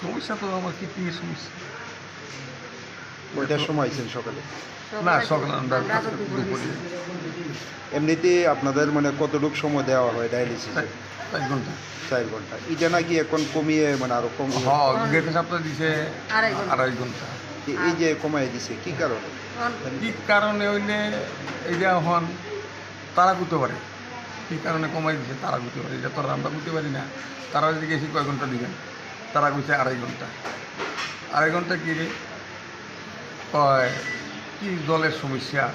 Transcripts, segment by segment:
সমস্যা তো আমার কিডনির সমস্যা কয়টার সময় আইছেন সকালে? না সকালে আমরা এমনিতে আপনাদের মানে কতটুকু সময় দেওয়া হয় ডায়ালিসিস চার- ঘণ্টা। চার ঘণ্টা। এটা নাকি এখন কমিয়ে মানে আরও কম হ্যাঁ গেতে সপ্তাহ দিছে আড়াই ঘণ্টা। এই যে কমাই দিছে কি কারণে? কি কারণে হইলে এই যে হন তারা করতে পারে। কি কারণে কমাই দিছে তারা করতে পারে। এটা তো আমরা করতে পারি না। তারা যদি গেছি কয় ঘণ্টা দিবেন? তারা কইছে আড়াই ঘণ্টা। আড়াই ঘণ্টা কি রে? কয় কি জলের সমস্যা?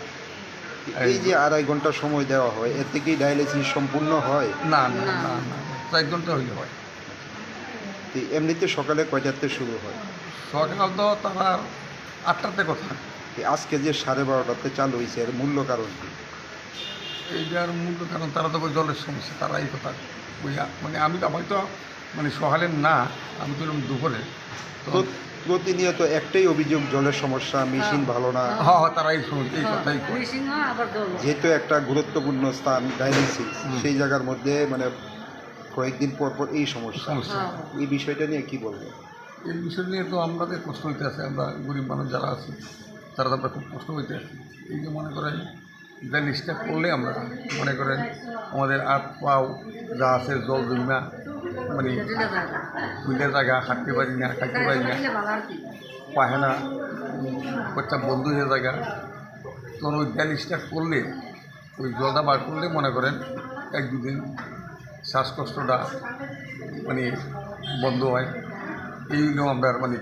এই যে আড়াই ঘণ্টা সময় দেওয়া হয় এর থেকে ডায়ালিসিস সম্পূর্ণ হয়? না না না না চার ঘণ্টা হইলে হয়। তো এমনিতে সকালে কয়টাতে শুরু হয়? সকাল তো তারা আটটাতে কথা তো আজকে যে সাড়ে বারোটাতে চালু হয়েছে এর মূল্য কারণ কি? এইটার মূল কারণ তারা তো জলের সমস্যা তারা এই কথা বুঝা। মানে আমি তো হয়তো মানে সকালের না আমি তো দুপুরে। তো প্রতিনিয়ত একটাই অভিযোগ জলের সমস্যা মেশিন ভালো না। হ্যাঁ। হ্যাঁ তারা এই সমস্যা এই কথাই কয় মেশিন আবার জল। যেহেতু একটা গুরুত্বপূর্ণ স্থান ডায়ালিসিস সেই জায়গার মধ্যে মানে কয়েকদিন পর পর এই সমস্যা। সমস্যা। এই বিষয়টা নিয়ে কি বলবেন? এই বিষয় নিয়ে তো আমাদের কষ্ট হইতে আছে আমরা গরিব মানুষ যারা আছি তারা তো আমরা খুব কষ্ট হইতে আছি। এই যে মনে করেন ব্যালিশটা করলে আমরা মনে করেন আমাদের হাত পাও যা আছে জল জমা মানে ফুলের জায়গা হাঁটতে পারি না খাইতে পারি না। পায়খানা বাচ্চা বন্ধ হয়ে জায়গা। তখন ওই ব্যালিশটা করলে ওই জলটা বার করলে মনে করেন এক দুদিন শ্বাসকষ্টটা মানে বন্ধ হয়। এই হলো আমরা মানে।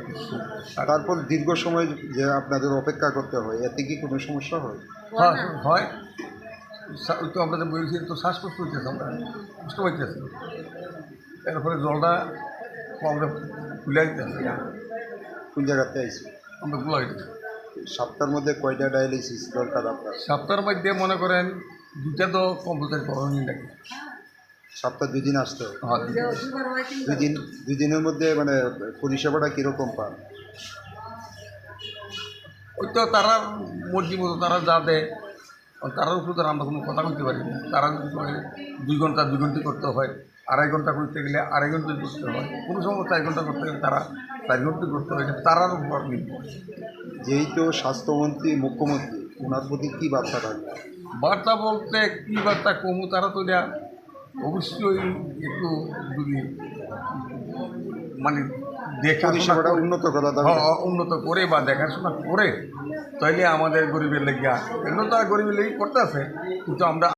তারপর দীর্ঘ সময় যে আপনাদের অপেক্ষা করতে হয় এতে কি কোনো সমস্যা হয়? হয় হয়। তো যে বলছি তো শ্বাসকষ্ট হইতেছে আমরা কষ্ট হইতেছে এরপরে জলটা আমরা খুলে দিতেছে কোন জায়গাতে আইসি আমরা দিতেছি সপ্তাহের মধ্যে কয়টা ডায়ালিসিস দরকার আপনার? সপ্তাহের মধ্যে মনে করেন দুটা তো কম্পিউটার করানি লাগে। সপ্তাহ দুই দিন আসতে হয় হ্যাঁ, সুগার দুই দিনের মধ্যে মানে পরিষেবাটা কীরকম পান? ওই তো তারা মর্জি মতো তারা যা দেয় তারার উপর আমরা কোনো কথা বলতে পারি না। তারা দুই ঘণ্টা দুই ঘণ্টা করতে হয় আড়াই ঘণ্টা করতে গেলে আড়াই ঘণ্টা করতে হয়। কোনো সময় চার ঘণ্টা করতে গেলে তারা চার ঘণ্টা করতে হয় তারার উপর নির্ভর। যেহেতু স্বাস্থ্যমন্ত্রী মুখ্যমন্ত্রী ওনার প্রতি কী বার্তা থাকবে বার্তা বলতে কী বার্তা কমু তারা তো এটা অবশ্যই একটু যদি মানে দেখা পরিষেবাটা উন্নত করা হ্যাঁ, উন্নত করে বা দেখাশোনা করে তাইলে আমাদের গরিবের লেগিয়া এগুলো তো আর গরিবের লেগে করতে আছে কিন্তু আমরা